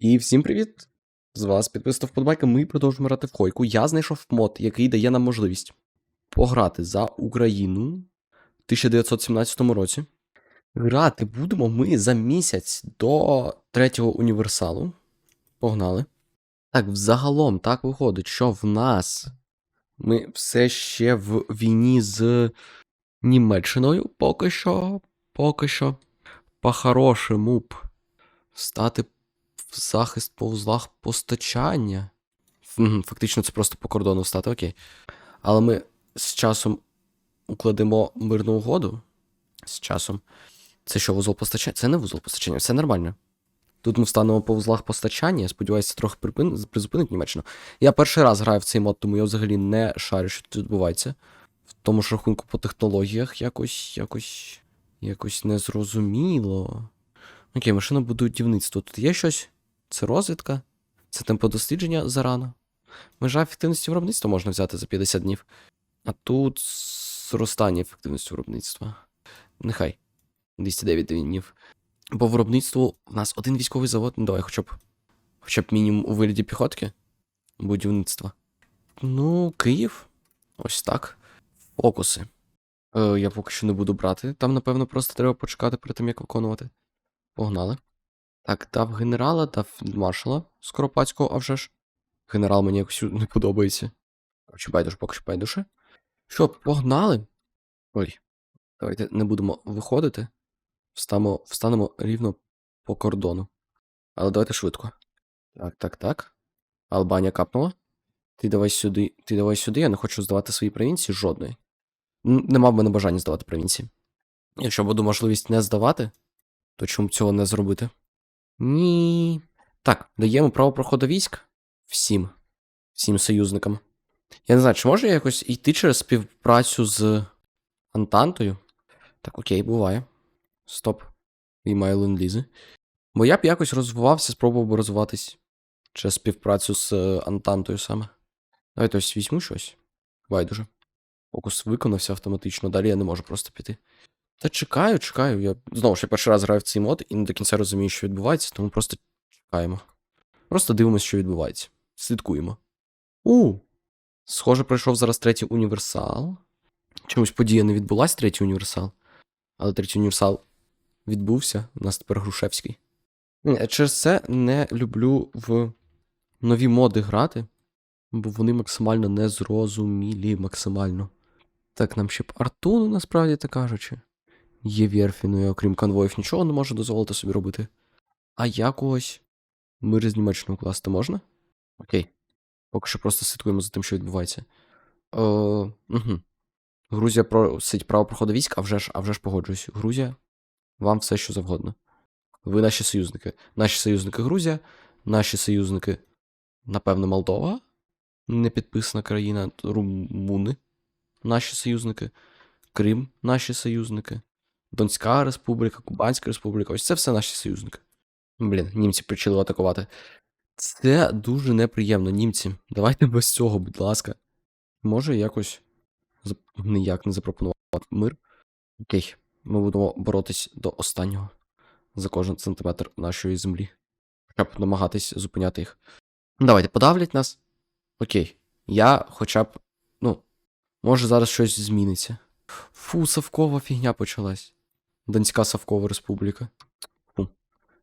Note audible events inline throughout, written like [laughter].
І всім привіт! З вас підписав вподобайка. Ми продовжуємо грати в Хойку. Я знайшов мод, який дає нам можливість пограти за Україну в 1917 році. Грати будемо ми за місяць до третього універсалу. Погнали. Так, взагалом так виходить, що в нас ми все ще в війні з Німеччиною. Поки що. Поки що. По-хорошому б стати захист по узлах постачання. Фактично, це просто по кордону стати, окей. Але ми з часом укладемо мирну угоду. З часом. Це що, вузол постачання? Це не вузол постачання, все нормально. Тут ми встанемо по вузлах постачання, я сподіваюся, трохи припин... призупинить Німеччину. Я перший раз граю в цей мод, тому я взагалі не шарю, що тут відбувається. В тому ж рахунку по технологіях якось, якось, якось незрозуміло. Окей, машина будівництво. Тут є щось? Це розвідка? Це темподослідження зарано. Межа ефективності виробництва можна взяти за 50 днів. А тут зростання ефективності виробництва. Нехай. 209 днів. По виробництву у нас один військовий завод. Ну, давай хоча б. Хоча б мінімум у вигляді піхотки. Будівництва. Ну, Київ. Ось так. Фокуси. Е, я поки що не буду брати. Там, напевно, просто треба почекати перед тим, як виконувати. Погнали. Так, дав генерала, дав маршала Скоропадського, а вже ж. Генерал мені якось не подобається. Короче, байдуже, поки що байдуже. Що, погнали? Ой, давайте не будемо виходити. Встанемо, встанемо рівно по кордону. Але давайте швидко. Так, так, так. Албанія капнула. Ти давай сюди, ти давай сюди, я не хочу здавати свої провінції жодної. Нема в мене бажання здавати провінції. Якщо буду можливість не здавати, то чому б цього не зробити? Ні. Так, даємо право проходу військ всім. Всім союзникам. Я не знаю, чи можу я якось йти через співпрацю з Антантою? Так, окей, буває. Стоп. Віймаю ленд-лізи. Бо я б якось розвивався, спробував би розвиватись через співпрацю з е, Антантою саме. Давайте ось візьму щось. Байдуже. Фокус виконався автоматично, далі я не можу просто піти. Та чекаю, чекаю. Я знову ж я перший раз граю в цей мод і не до кінця розумію, що відбувається, тому просто чекаємо. Просто дивимося, що відбувається. Слідкуємо. У! Схоже, пройшов зараз третій універсал. Чомусь подія не відбулась, третій універсал. Але третій універсал відбувся. У нас тепер Грушевський. Через це не люблю в нові моди грати, бо вони максимально незрозумілі, максимально. Так, нам ще б Артуну, насправді так кажучи. Є Вєрфіну, окрім конвоїв, нічого не можу дозволити собі робити. А якось мир з Німеччиною класти можна? Окей. Поки що просто слідкуємо за тим, що відбувається. Е, угу. Грузія просить право проходу військ, а вже ж, а вже ж погоджуюсь. Грузія, вам все що завгодно. Ви наші союзники. Наші союзники Грузія, наші союзники, напевно, Молдова. Не підписана країна, Румуни. Наші союзники. Крим, наші союзники. Донська республіка, Кубанська республіка. Ось це все наші союзники. Блін, німці почали атакувати. Це дуже неприємно, німці. Давайте без цього, будь ласка. Може якось ніяк не запропонувати мир. Окей, ми будемо боротись до останнього за кожен сантиметр нашої землі. Хоча б намагатись зупиняти їх. Давайте, подавлять нас. Окей. Я хоча б. Ну, може зараз щось зміниться. Фу, Савкова фігня почалась. Донська Савкова Республіка. Фу.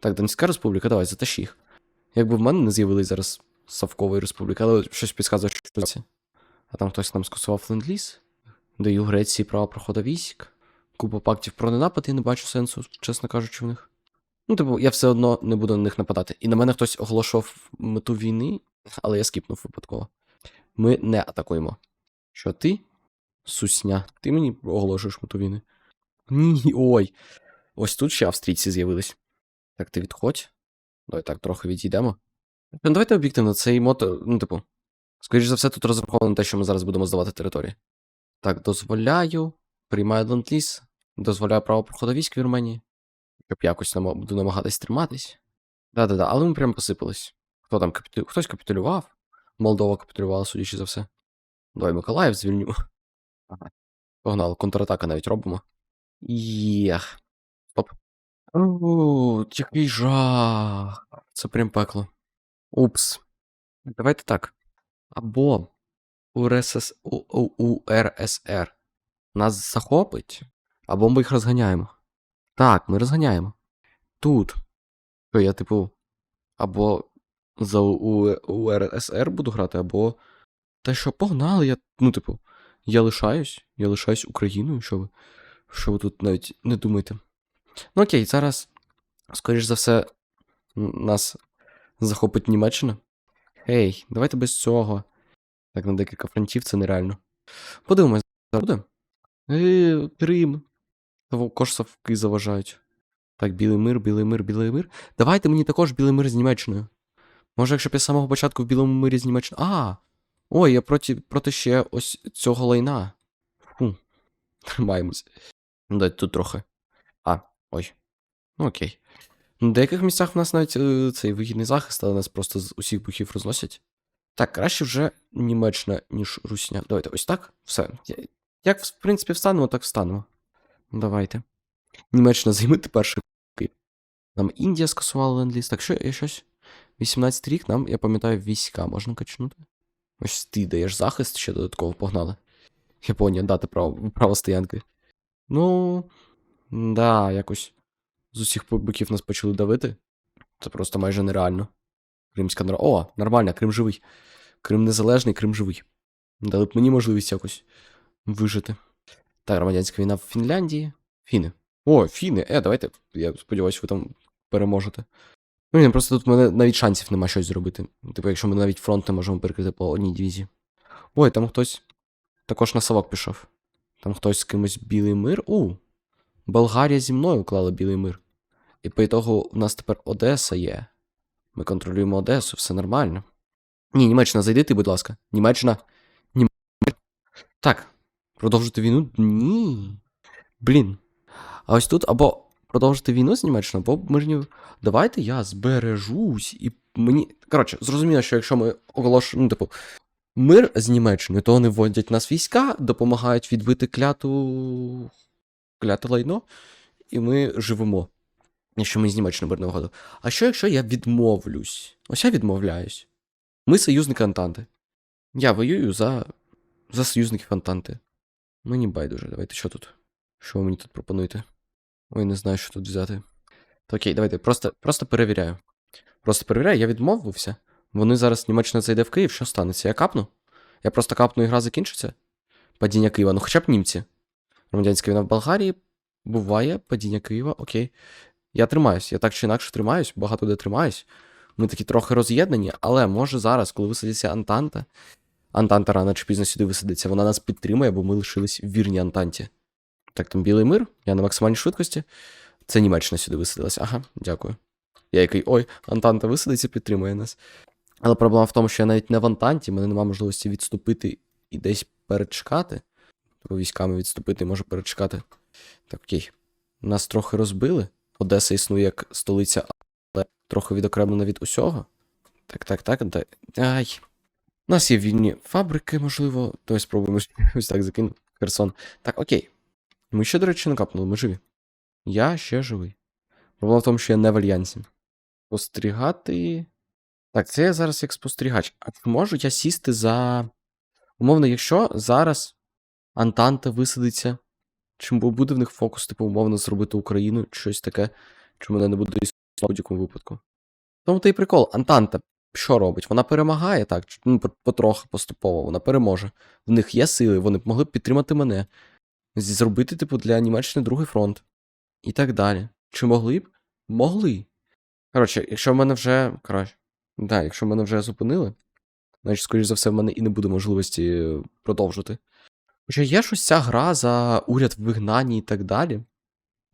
Так, Донська Республіка, давай, затащи їх. Якби в мене не з'явились зараз Савкової Республіки, але щось підказує, що це. А там хтось нам скасував ленд-ліз. Даю Греції право проходу військ. Купа пактів про ненапад, і не бачу сенсу, чесно кажучи, в них. Ну, типу, я все одно не буду на них нападати. І на мене хтось оголошував мету війни, але я скіпнув випадково. Ми не атакуємо. Що ти? Сусня, ти мені оголошуєш мету війни? Ні, [laughs] ой. Ось тут ще австрійці з'явились. Так, ти відходь. Давай так, трохи відійдемо. Ну, давайте об'єктивно, цей мото, ну, типу, скоріш за все, тут розраховано на те, що ми зараз будемо здавати території. Так, дозволяю. Приймаю ленд-ліз. Дозволяю право проходу військ в Вірменії. Щоб якось нам... буду намагатись триматись. Да-да-да, але ми прям посипались. Хто там капіту... Хтось капітулював. Молдова капітулювала, судячи за все. Давай Миколаїв звільню. Ага. [laughs] Погнали, контратака навіть робимо. Єх. Стоп. О, який жах. Це прям пекло. Упс. Давайте так. Або УРСС... УРСР нас захопить, або ми їх розганяємо. Так, ми розганяємо. Тут. Що я, типу, або за. УРСР буду грати, або. Та що, погнали, я. Ну, типу, я лишаюсь, я лишаюсь Україною, що ви. Що ви тут навіть не думаєте. Ну окей, зараз, скоріш за все, нас захопить Німеччина. Гей, давайте без цього. Так, на декілька фронтів це нереально. Подивимось, зараз буде. Е, Крим. Також заважають. Так, білий мир, білий мир, білий мир. Давайте мені також білий мир з Німеччиною. Може, якщо б я з самого початку в білому мирі з Німеччиною. А! Ой, я проти, проти ще ось цього лайна. Фу. Тримаємось. Ну, Дайте тут трохи. А, ой. Ну окей. На деяких місцях в нас навіть е, цей вигідний захист, але нас просто з усіх боків розносять. Так, краще вже Німеччина, ніж Русня. Давайте ось так. Все. Як, в принципі, встанемо, так встанемо. Давайте. Німеччина займити перший Київ. Нам Індія скасувала ленд-ліз. Так що я щось. 18 рік нам, я пам'ятаю, війська можна качнути. Ось ти даєш захист, ще додатково погнали. Японія дати право, право стоянки. Ну. Да, якось з усіх боків нас почали давити. Це просто майже нереально. Кримська нора. О, нормально, Крим живий. Крим незалежний, Крим живий. Дали б мені можливість якось вижити. Так, громадянська війна в Фінляндії. Фіни. О, фіни. Е, давайте. Я сподіваюся, ви там переможете. Ну, ні, просто тут в мене навіть шансів нема щось зробити. Типу, якщо ми навіть фронт не можемо перекрити по одній дивізії. Ой, там хтось також на совок пішов. Там хтось з кимось білий мир. У. Болгарія зі мною уклала білий мир. І по ітогу в нас тепер Одеса є. Ми контролюємо Одесу, все нормально. Ні, Німеччина, зайди ти, будь ласка. Німеччина. Німеччина. Так. Продовжити війну? Ні. Блін. А ось тут або продовжити війну з Німеччиною, або мирні. Давайте я збережусь і мені. Коротше, зрозуміло, що якщо ми оголошуємо, ну, типу, мир з Німеччиною, то вони вводять нас війська, допомагають відбити кляту. кляте лайно, і ми живемо. Якщо ми з Німеччиною беремо угоду. А що, якщо я відмовлюсь? Ось я відмовляюсь. Ми союзники Антанти. Я воюю за. за союзників Антанти. Мені байдуже, давайте що тут? Що ви мені тут пропонуєте? Ой, не знаю, що тут взяти. То окей, давайте, просто, просто перевіряю. Просто перевіряю, я відмовився. Вони зараз Німеччина зайде в Київ, що станеться? Я капну? Я просто капну і гра закінчиться? Падіння Києва, ну хоча б німці. Громадянська війна в Болгарії. Буває, падіння Києва, окей. Я тримаюсь, я так чи інакше тримаюсь, багато де тримаюсь. Ми такі трохи роз'єднані, але може зараз, коли висадиться Антанта, Антанта рано чи пізно сюди висадиться, вона нас підтримує, бо ми лишились вірні Антанті. Так, там білий мир, я на максимальній швидкості. Це Німеччина сюди висадилась. Ага, дякую. Я який, ой, Антанта висадиться, підтримує нас. Але проблема в тому, що я навіть не в Антанті, мене немає можливості відступити і десь перечекати. Тобто військами відступити, може перечекати. Так, окей. Нас трохи розбили. Одеса існує як столиця, але трохи відокремлена від усього. Так, так, так. Да... Ай. У нас є вільні фабрики, можливо. Давай спробуємо [laughs] ось так закинути. Херсон. Так, окей. Ми ще, до речі, не капнули, ми живі. Я ще живий. Проблема в тому, що я не в альянсі. Спостерігати. Так, це я зараз як спостерігач. А чи можу я сісти за. Умовно, якщо зараз Антанта висадиться, чи буде в них фокус, типу, умовно, зробити Україну, щось таке, чи мене не буде в будь-якому випадку. Тому то і прикол, Антанта що робить? Вона перемагає так, ну, потрохи поступово, вона переможе. В них є сили, вони б могли б підтримати мене, зробити, типу, для Німеччини другий фронт. І так далі. Чи могли б? Могли. Коротше, якщо в мене вже. Коротше, да, якщо мене вже зупинили, значить, скоріш за все, в мене і не буде можливості е, продовжити. Хоча є щось ця гра за уряд в вигнанні і так далі.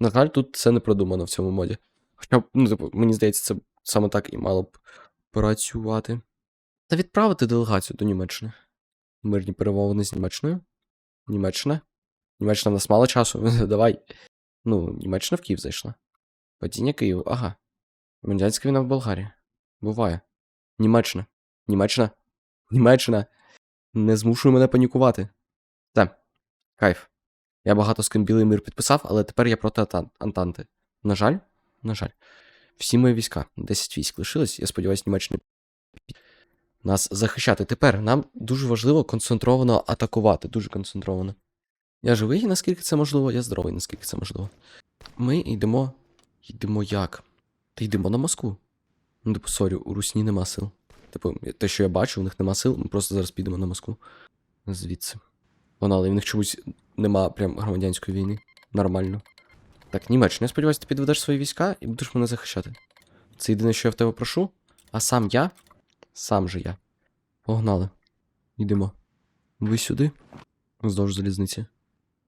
На жаль, тут це не продумано в цьому моді. Хоча, ну, типу, мені здається, це саме так і мало б працювати. Та відправити делегацію до Німеччини. Мирні перемовини з Німеччиною. Німеччина. Німеччина в нас мало часу. [laughs] Давай. Ну, Німеччина в Київ зайшла. Падіння Києву, ага. Громадянська війна в Болгарії. Буває. Німеччина. Німеччина. Німеччина. Не змушуй мене панікувати. Все. Кайф. Я багато з ким білий мир підписав, але тепер я проти Антанти. На жаль, На жаль. Всі мої війська, 10 військ лишилось, я сподіваюся, Німеччина нас захищати. Тепер нам дуже важливо концентровано атакувати, дуже концентровано. Я живий, наскільки це можливо, я здоровий, наскільки це можливо. Ми йдемо. Йдемо як? Та йдемо на Москву. Ну, типу, сорі, у Русні нема сил. Типу, те, що я бачу, у них нема сил, ми просто зараз підемо на Москву. Звідси. Вона, але в них чомусь нема прям громадянської війни. Нормально. Так, Німеччина, я сподіваюся, ти підведеш свої війська і будеш мене захищати. Це єдине, що я в тебе прошу. А сам я. Сам же я. Погнали. Йдемо. Ви сюди. Вздовж залізниці.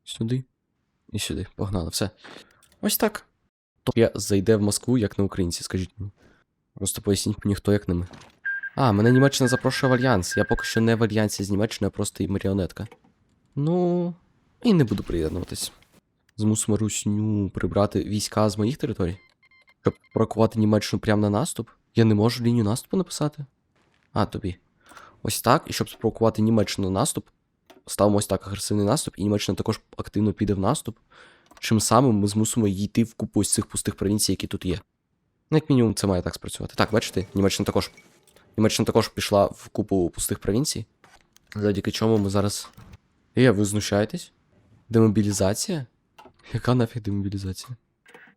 Сюди. І сюди. Погнали. Все. Ось так. То я зайде в Москву, як на українці, скажіть мені. Просто поясніть мені, хто як не ми. А, мене Німеччина запрошує в альянс. Я поки що не в альянсі з Німеччиною, а просто і маріонетка. Ну. І не буду приєднуватись. Змусимо Русню прибрати війська з моїх територій. Щоб прокувати Німеччину прямо на наступ. Я не можу лінію наступу написати. А, тобі. Ось так, і щоб спровокувати Німеччину на наступ, ставимо ось так агресивний наступ, і Німеччина також активно піде в наступ. Чим самим ми змусимо йти в купу ось цих пустих провінцій, які тут є. Ну, як мінімум, це має так спрацювати. Так, бачите, Німеччина також. Німеччина також пішла в купу пустих провінцій. Завдяки чому ми зараз. Е, ви знущаєтесь? Демобілізація? Яка нафіг демобілізація?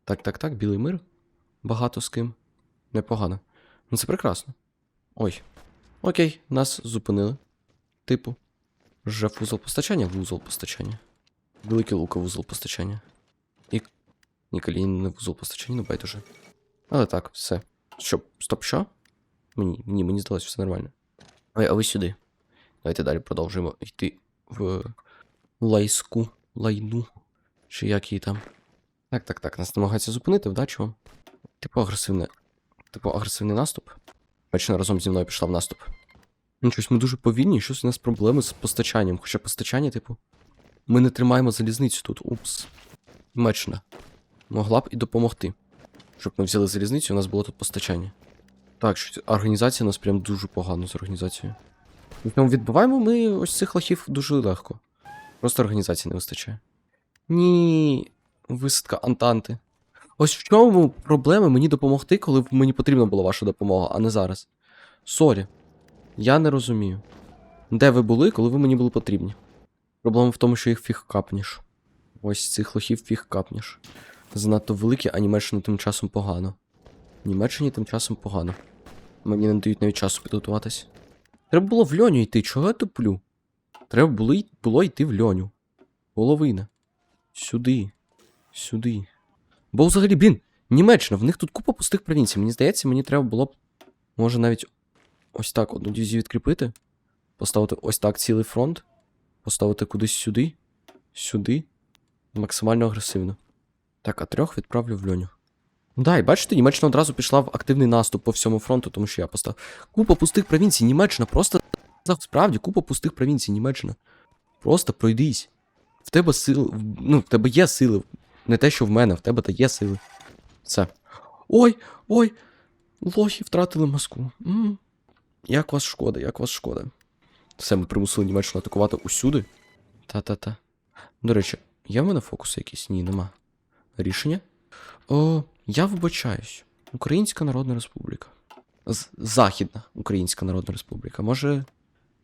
Так, так, так, білий мир. Багато з ким. Непогано. Ну це прекрасно. Ой. Окей, нас зупинили. Типу. Жеф вузол постачання, вузол постачання. Великий лука вузол постачання. І. Ні, Калінін не вузол постачання, ну байдуже. Але так, все. Що, стоп, що? Мені, ні, мені здалося все нормально. Ой, а ви сюди. Давайте далі продовжуємо йти в лайську лайну. Чи як її там. Так, так, так, нас намагаються зупинити, вдачі вам. Типу агресивне. Типу агресивний наступ. Бачно, разом зі мною пішла в наступ. Ну, щось ми дуже повільні, щось у нас проблеми з постачанням. Хоча постачання, типу. Ми не тримаємо залізницю тут. Упс. Мечна. Могла б і допомогти. Щоб ми взяли залізницю, у нас було тут постачання. Так, що організація у нас прям дуже погано з організацією. Причому відбиваємо ми ось цих лохів дуже легко. Просто організації не вистачає. Ні, висадка Антанти. Ось в чому проблема мені допомогти, коли мені потрібна була ваша допомога, а не зараз. Сорі. Я не розумію. Де ви були, коли ви мені були потрібні? Проблема в тому, що їх фіг капніш. Ось цих лохів фіг капніш. Занадто великі, а Німеччині тим часом погано. Німеччині тим часом погано. Мені не дають навіть часу підготуватись. Треба було в льоню йти, чого я туплю? Треба було, було йти в льоню. Половина. Сюди. Сюди. Бо взагалі, блін, Німеччина, в них тут купа пустих провінцій. Мені здається, мені треба було б. Може навіть ось так одну дивізію відкріпити. Поставити ось так цілий фронт. Поставити кудись сюди. Сюди. Максимально агресивно. Так, а трьох відправлю в льоню. Да, і бачите, Німеччина одразу пішла в активний наступ по всьому фронту, тому що я поставив. Купа пустих провінцій, Німеччина просто. Справді, купа пустих провінцій, Німеччина. Просто пройдись. В тебе сили. Ну, в тебе є сили. Не те, що в мене, в тебе та є сили. Все. Ой, ой! Лохи втратили Москву. м Як вас шкода, як вас шкода. Все, ми примусили Німеччину атакувати усюди. Та-та-та. До речі, є в мене фокуси якісь? Ні, нема. Рішення? О, я вибачаюсь. Українська Народна Республіка. З- Західна Українська Народна Республіка. Може,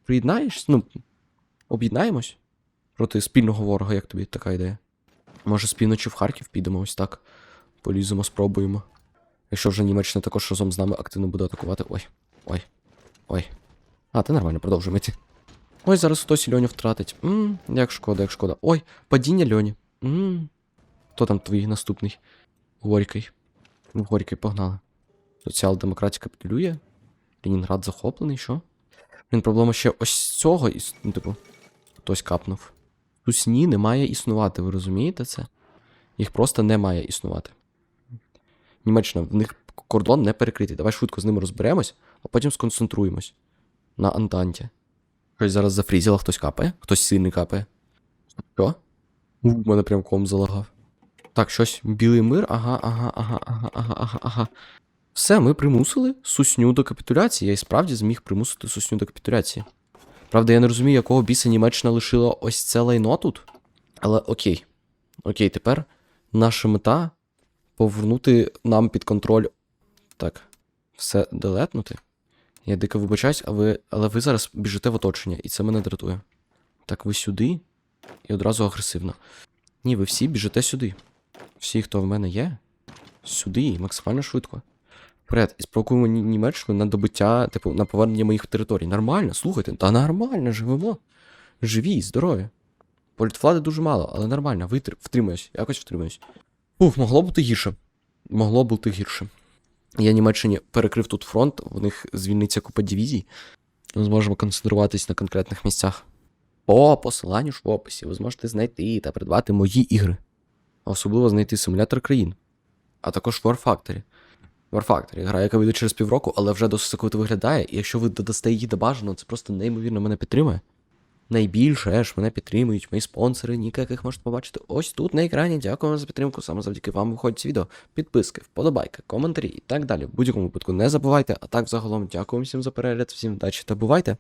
приєднаєшся? Ну, об'єднаємось проти спільного ворога, як тобі така ідея? Може, з півночі в Харків підемо ось так. Поліземо, спробуємо. Якщо вже Німеччина також разом з нами активно буде атакувати. Ой, ой, ой. А, ти нормально, продовжуємо йти. Ой, зараз хтось льоню втратить. Мм, як шкода, як шкода. Ой, падіння льоні. Мм. Хто там твій наступний? Горький. В Горький погнали. Соціал-демократія капітулює. Ленінград захоплений, що? Блін, проблема ще ось цього, іс- ну, типу, хтось капнув. Тусні не має існувати, ви розумієте це? Їх просто не має існувати. Німеччина, в них кордон не перекритий. Давай швидко з ними розберемось, а потім сконцентруємось на Антанті. Щось зараз зафрізіло, хтось капає, хтось сильний капає. Що? У мене прям ком залагав. Так, щось білий мир, ага, ага, ага, ага, ага, ага, ага. Все, ми примусили сусню до капітуляції. Я і справді зміг примусити сусню до капітуляції. Правда, я не розумію, якого біса Німеччина лишила ось це лайно тут. Але окей. Окей, тепер наша мета повернути нам під контроль. Так, все делетнути. Я дико вибачаюсь, а ви, але ви зараз біжите в оточення, і це мене дратує. Так, ви сюди і одразу агресивно. Ні, ви всі біжите сюди. Всі, хто в мене є, сюди максимально швидко. Вперед, і спровокуємо Німеччину на добиття, типу, на повернення моїх територій. Нормально, слухайте, та нормально, живемо. Живі, здорові. Політвлади дуже мало, але нормально, витр... втримаюсь, якось втримаюсь. Ух, могло бути гірше. Могло бути гірше. Я Німеччині перекрив тут фронт, в них звільниться купа дивізій. Ми зможемо концентруватись на конкретних місцях. По посиланню ж в описі ви зможете знайти та придбати мої ігри. А особливо знайти симулятор країн, а також War Factory. War гра, яка вийде через півроку, але вже досить соковито виглядає, і якщо ви додасте її до бажаного, це просто неймовірно мене підтримує. Найбільше ж мене підтримують мої спонсори, ніка, яких можете побачити ось тут на екрані. Дякую за підтримку. Саме завдяки вам виходять відео. Підписки, вподобайки, коментарі і так далі. В будь-якому випадку не забувайте. А так, загалом, дякую всім за перегляд, всім вдачі та бувайте!